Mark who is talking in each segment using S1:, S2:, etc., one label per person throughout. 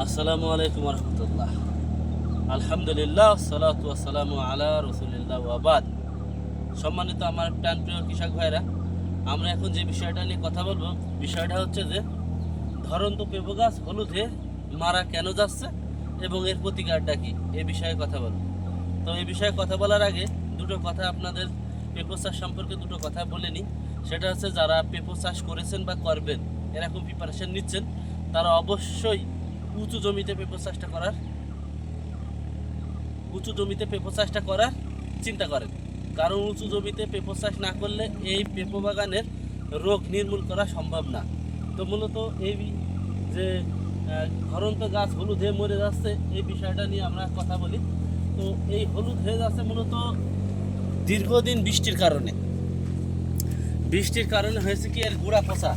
S1: আসসালামু আলাইকুম রহমতুল্লাহ আলহামদুলিল্লাহ, সালাতু আসসালামু আলা রসুলিল্লাহ ওয়াবাদ সম্মানিত আমার প্রাণ প্রিয় কৃষক ভাইরা, আমরা এখন যে বিষয়টা নিয়ে কথা বলব, বিষয়টা হচ্ছে যে, ধরন্ত পেঁপো গাছ হলুদে মারা কেন যাচ্ছে এবং এর প্রতিকারটা কি? এ বিষয়ে কথা বলব। তো এই বিষয়ে কথা বলার আগে দুটো কথা আপনাদের পেঁপো চাষ সম্পর্কে দুটো কথা বলে নিই। সেটা হচ্ছে, যারা পেঁপো চাষ করেছেন বা করবেন, এরকম প্রিপারেশন নিচ্ছেন, তারা অবশ্যই উঁচু জমিতে পেঁপো চাষটা করার, উঁচু জমিতে পেঁপো চাষটা করার চিন্তা করেন। কারণ উঁচু জমিতে পেঁপো চাষ না করলে এই পেঁপো বাগানের রোগ নির্মূল করা সম্ভব না। তো মূলত এই যে ঘরন্ত গাছ হলুদ হয়ে মরে যাচ্ছে, এই বিষয়টা নিয়ে আমরা কথা বলি। তো এই হলুদ হয়ে যাচ্ছে মূলত দীর্ঘদিন বৃষ্টির কারণে। বৃষ্টির কারণে হয়েছে কি এর গুঁড়া পচা,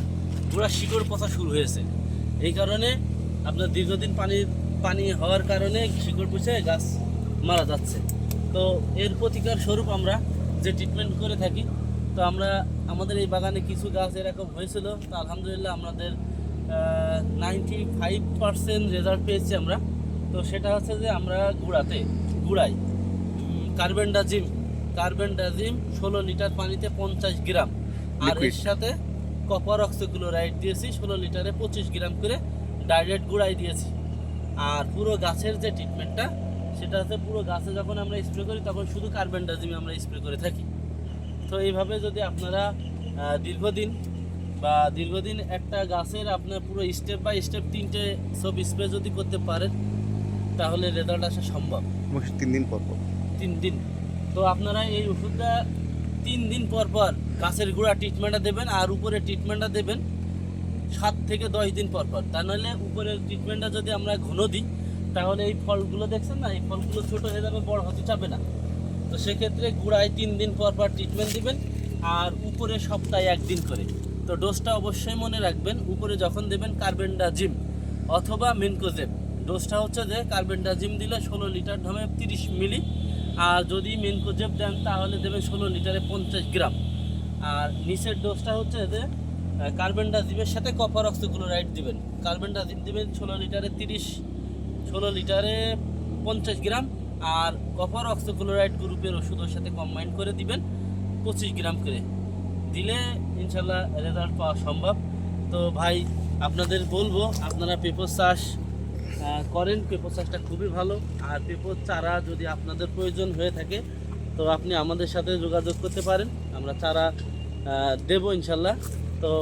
S1: গুঁড়া শিকড় পচা শুরু হয়েছে। এই কারণে আপনার দীর্ঘদিন পানি পানি হওয়ার কারণে শিকড় পচে গাছ মারা যাচ্ছে। তো এর প্রতিকার স্বরূপ আমরা যে ট্রিটমেন্ট করে থাকি তো আমরা আমাদের এই বাগানে কিছু গাছ এরকম হয়েছিল তো আলহামদুলিল্লাহ আমাদের নাইনটি ফাইভ পার্সেন্ট রেজাল্ট পেয়েছি আমরা। তো সেটা হচ্ছে যে আমরা গুঁড়াতে গুঁড়াই। কার্বেন্ডাজিম কার্বেন্ডাজিম ষোলো লিটার পানিতে পঞ্চাশ গ্রাম। আর এর সাথে কপার অক্সিক্লোরাইড দিয়েছি ষোলো লিটারে পঁচিশ গ্রাম করে। ডাইরেক্ট গুঁড়াই দিয়েছি। আর পুরো গাছের যে ট্রিটমেন্টটা সেটা হচ্ছে পুরো গাছে যখন আমরা স্প্রে করি তখন শুধু কার্বেন্ডাজিম আমরা স্প্রে করে থাকি। তো এইভাবে যদি আপনারা দীর্ঘদিন বা দীর্ঘদিন একটা গাছের আপনার পুরো স্টেপ বাই স্টেপ তিনটে সব স্প্রে যদি করতে পারেন তাহলে রেজাল্ট আসা সম্ভব।
S2: তিন দিন পর পর।
S1: তিন দিন। তো আপনারা এই ওষুধটা তিন দিন পর পর গাছের গোড়া ট্রিটমেন্টটা দেবেন আর উপরে ট্রিটমেন্টটা দেবেন। সাত থেকে দশ দিন পর পর। তা নাহলে উপরের ট্রিটমেন্টটা যদি আমরা ঘন দিই, তাহলে এই ফলগুলো দেখছেন না? এই ফলগুলো ছোট হয়ে যাবে, বড় হতে চাবে না। তো সেক্ষেত্রে গুড়ায় তিন দিন পর পর ট্রিটমেন্ট দিবেন, আর উপরে সপ্তাহে একদিন করে। তো ডোজটা অবশ্যই মনে রাখবেন, উপরে যখন দেবেন কার্বেন্ডাজিম অথবা মেনকোজেব ডোজটা হচ্ছে যে কার্বেন্ডাজিম দিলে ষোলো লিটার ঢমে তিরিশ মিলি, আর যদি মেনকোজেব দেন তাহলে দেবেন ষোলো লিটারে পঞ্চাশ গ্রাম। আর নিচের ডোজটা হচ্ছে যে কার্বেন্ডাজিমের সাথে কপার অক্সিক্লোরাইড দিবেন। কার্বন কার্বেন্ডাজিম দিবেন ষোলো লিটারে তিরিশ, ষোলো লিটারে পঞ্চাশ গ্রাম আর কপার অক্সিক্লোরাইড গ্রুপের ওষুধের সাথে কম্বাইন করে দিবেন পঁচিশ গ্রাম করে। দিলে ইনশাল্লাহ রেজাল্ট পাওয়া সম্ভব। তো ভাই, আপনাদের বলব, আপনারা পেঁপো চাষ করেন। পেঁপো চাষটা খুবই ভালো। আর পেঁপোর চারা যদি আপনাদের প্রয়োজন হয়ে থাকে, তো আপনি আমাদের সাথে যোগাযোগ করতে পারেন। আমরা চারা দেবো ইনশাল্লাহ তো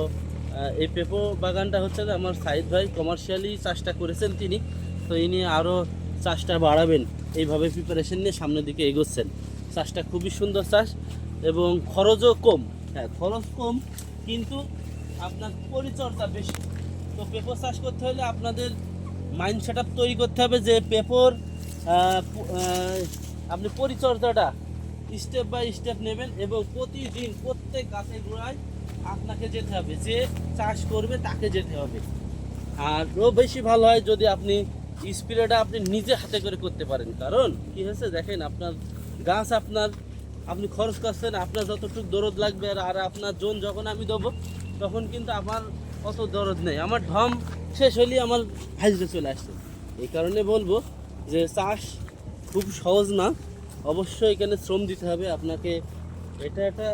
S1: এই পেঁপো বাগানটা হচ্ছে যে আমার সাইদ ভাই কমার্শিয়ালি চাষটা করেছেন তিনি। তো ইনি আরও চাষটা বাড়াবেন, এইভাবে প্রিপারেশন নিয়ে সামনের দিকে এগোচ্ছেন। চাষটা খুবই সুন্দর চাষ এবং খরচও কম। হ্যাঁ খরচ কম, কিন্তু আপনার পরিচর্যা বেশি। তো পেঁপো চাষ করতে হলে আপনাদের মাইন্ড সেট তৈরি করতে হবে যে পেঁপোর আপনি পরিচর্যাটা স্টেপ বাই স্টেপ নেবেন এবং প্রতিদিন প্রত্যেক গাছের গোড়ায় আপনাকে যেতে হবে। যে চাষ করবে তাকে যেতে হবে। আর বেশি ভালো হয় যদি আপনি স্প্রেটা আপনি নিজে হাতে করে করতে পারেন। কারণ কি হয়েছে দেখেন, আপনার গাছ আপনার, আপনি খরচ করছেন, আপনার যতটুকু দরদ লাগবে আর- আপনার জোন যখন আমি দেবো, তখন কিন্তু আমার অত দরদ নেই। আমার ঢম শেষ হলেই আমার হাজিরে চলে আসছে এই কারণে বলব যে চাষ খুব সহজ না। অবশ্যই এখানে শ্রম দিতে হবে। আপনাকে এটা একটা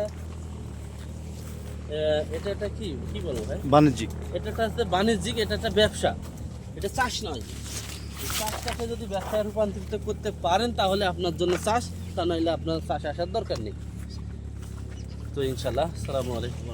S1: এটা একটা কি কি বলব ভাই?
S2: বাণিজ্যিক।
S1: এটা হচ্ছে বাণিজ্যিক এটা একটা ব্যবসা। এটা চাষ নয়। চাষটাকে যদি ব্যবসায় রূপান্তরিত করতে পারেন তাহলে আপনার জন্য চাষ তা নইলে আপনার চাষ আসার দরকার নেই। তো ইনশাল্লাহ সালামু আলাইকুম